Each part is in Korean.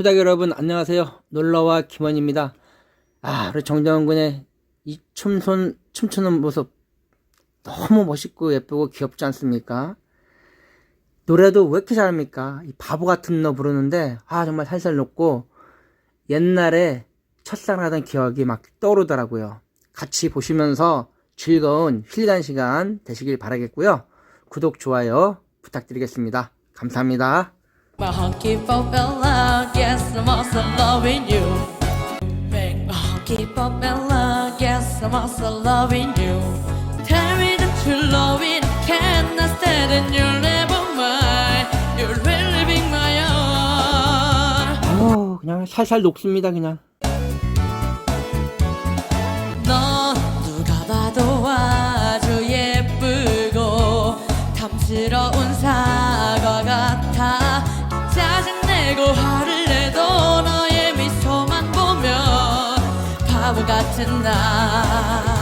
토닥 여러분 안녕하세요. 놀러와 김원입니다. 아 우리 정대원 군의 이 춤손 춤추는 모습 너무 멋있고 예쁘고 귀엽지 않습니까? 노래도 왜 이렇게 잘합니까? 이 바보 같은 너 부르는데 아 정말 살살 녹고 옛날에 첫사랑하던 기억이 막 떠오르더라고요. 같이 보시면서 즐거운 힐간 시간 되시길 바라겠고요. 구독 좋아요 부탁드리겠습니다. 감사합니다. Loud, yes, I'm also loving you. Make my heart keep up and loud, yes, I'm also loving you. Tell me that you love it, cannot stand and you're never mine. You're really being my own. 어 그냥 살살 녹습니다 그냥. 넌 누가 봐도 아주 예쁘고 탐스러운 사과 같아 짜증내고 화 바보 같은 나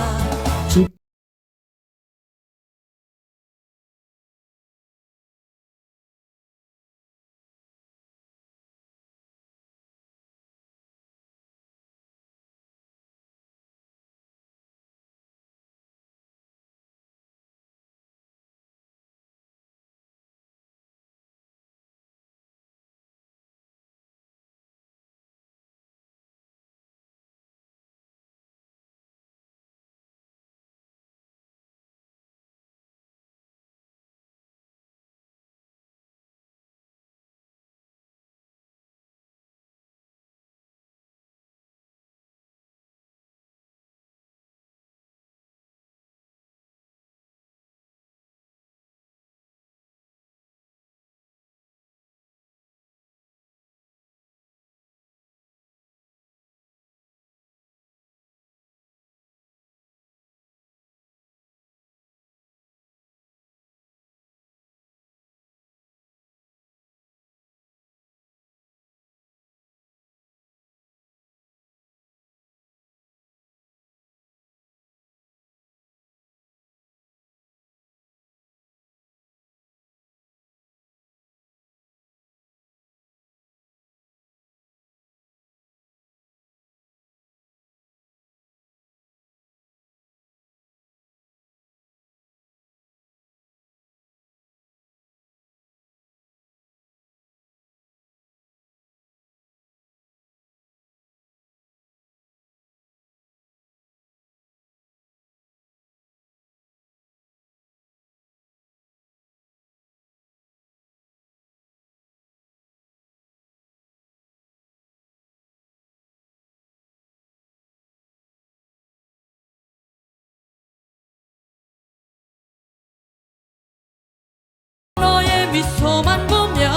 미소만 보면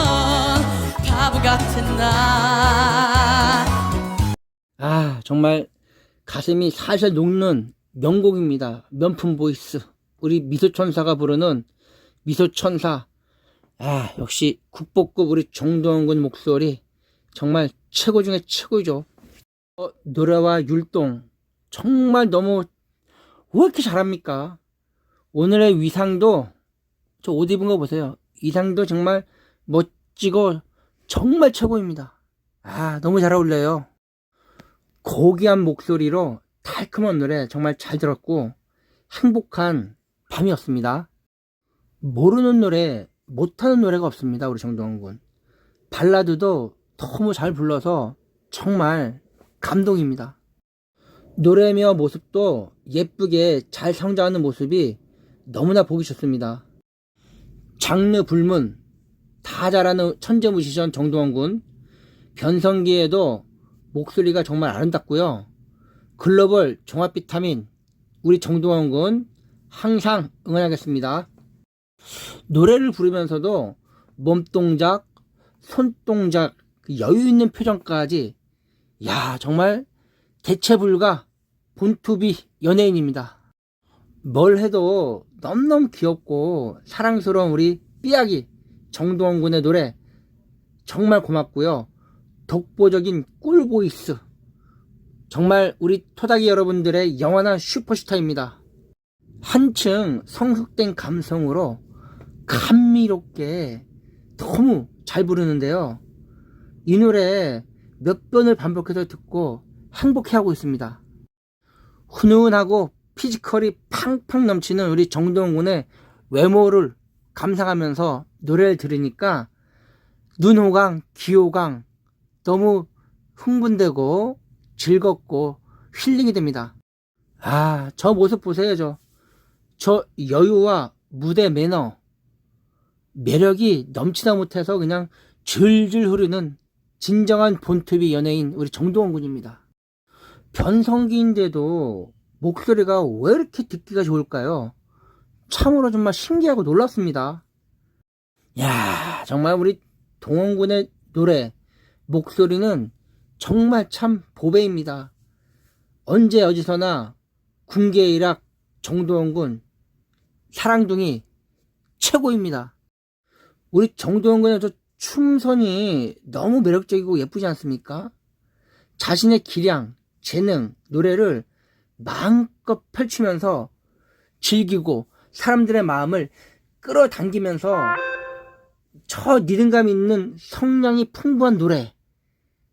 바보 같은 나 아, 정말 가슴이 살살 녹는 명곡입니다. 명품 보이스. 우리 미소천사가 부르는 미소천사. 아, 역시 국보급 우리 정동원 군 목소리. 정말 최고 중에 최고죠. 어, 노래와 율동. 정말 너무, 왜 이렇게 잘합니까? 오늘의 위상도, 저 옷 입은 거 보세요. 위상도 정말 멋지고, 정말 최고입니다. 아, 너무 잘 어울려요. 고귀한 목소리로 달콤한 노래 정말 잘 들었고 행복한 밤이었습니다. 모르는 노래, 못하는 노래가 없습니다. 우리 정동원 군. 발라드도 너무 잘 불러서 정말 감동입니다. 노래며 모습도 예쁘게 잘 성장하는 모습이 너무나 보기 좋습니다. 장르 불문 다 잘하는 천재 무시션 정동원 군. 변성기에도 목소리가 정말 아름답고요. 글로벌 종합 비타민 우리 정동원 군 항상 응원하겠습니다. 노래를 부르면서도 몸 동작, 손 동작, 그 여유 있는 표정까지 야 정말 대체 불가 본투비 연예인입니다. 뭘 해도 너무너무 귀엽고 사랑스러운 우리 삐약이 정동원 군의 노래 정말 고맙고요. 독보적인 꿀보이스. 정말 우리 토닥이 여러분들의 영원한 슈퍼스타입니다. 한층 성숙된 감성으로 감미롭게 너무 잘 부르는데요. 이 노래 몇 번을 반복해서 듣고 행복해하고 있습니다. 훈훈하고 피지컬이 팡팡 넘치는 우리 정동원 군의 외모를 감상하면서 노래를 들으니까 눈호강, 귀호강 너무 흥분되고 즐겁고 힐링이 됩니다. 아, 저 모습 보세요, 저. 저 여유와 무대 매너, 매력이 넘치다 못해서 그냥 줄줄 흐르는 진정한 본투비 연예인 우리 정동원 군입니다. 변성기인데도 목소리가 왜 이렇게 듣기가 좋을까요? 참으로 정말 신기하고 놀랍습니다. 야, 정말 우리 동원 군의 노래, 목소리는 정말 참 보배입니다. 언제 어디서나 군계일학 정동원 군 사랑둥이 최고입니다. 우리 정동원 군의 저 춤선이 너무 매력적이고 예쁘지 않습니까? 자신의 기량, 재능, 노래를 마음껏 펼치면서 즐기고 사람들의 마음을 끌어당기면서 저 리듬감 있는 성량이 풍부한 노래,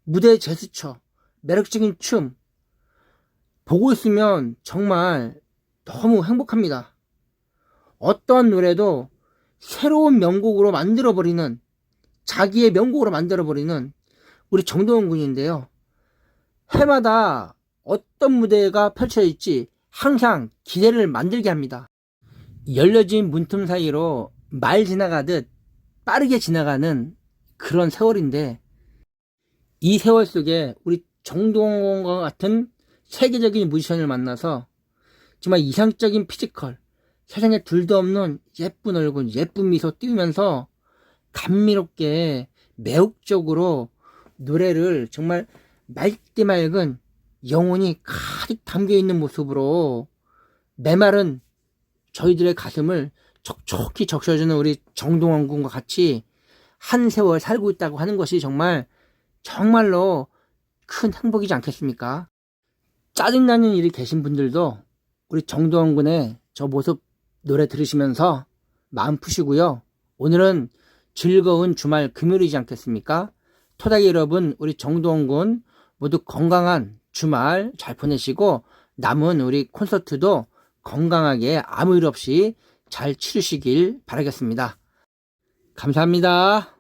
무대 제스처, 매력적인 춤, 보고 있으면 정말 너무 행복합니다. 어떠한 노래도 새로운 명곡으로 만들어버리는, 자기의 명곡으로 만들어버리는 우리 정동원 군인데요. 해마다 어떤 무대가 펼쳐질지 항상 기대를 만들게 합니다. 열려진 문틈 사이로 말 지나가듯 빠르게 지나가는 그런 세월인데 이 세월 속에 우리 정동원과 같은 세계적인 뮤지션을 만나서 정말 이상적인 피지컬, 세상에 둘도 없는 예쁜 얼굴, 예쁜 미소 띄우면서 감미롭게 매혹적으로 노래를 정말 맑디 맑은 영혼이 가득 담겨 있는 모습으로 메마른 저희들의 가슴을 촉촉히 적셔주는 우리 정동원 군과 같이 한 세월 살고 있다고 하는 것이 정말 정말로 큰 행복이지 않겠습니까? 짜증나는 일이 계신 분들도 우리 정동원 군의 저 모습 노래 들으시면서 마음 푸시고요. 오늘은 즐거운 주말 금요일이지 않겠습니까? 토닥이 여러분, 우리 정동원 군 모두 건강한 주말 잘 보내시고 남은 우리 콘서트도 건강하게 아무 일 없이 잘 치르시길 바라겠습니다. 감사합니다.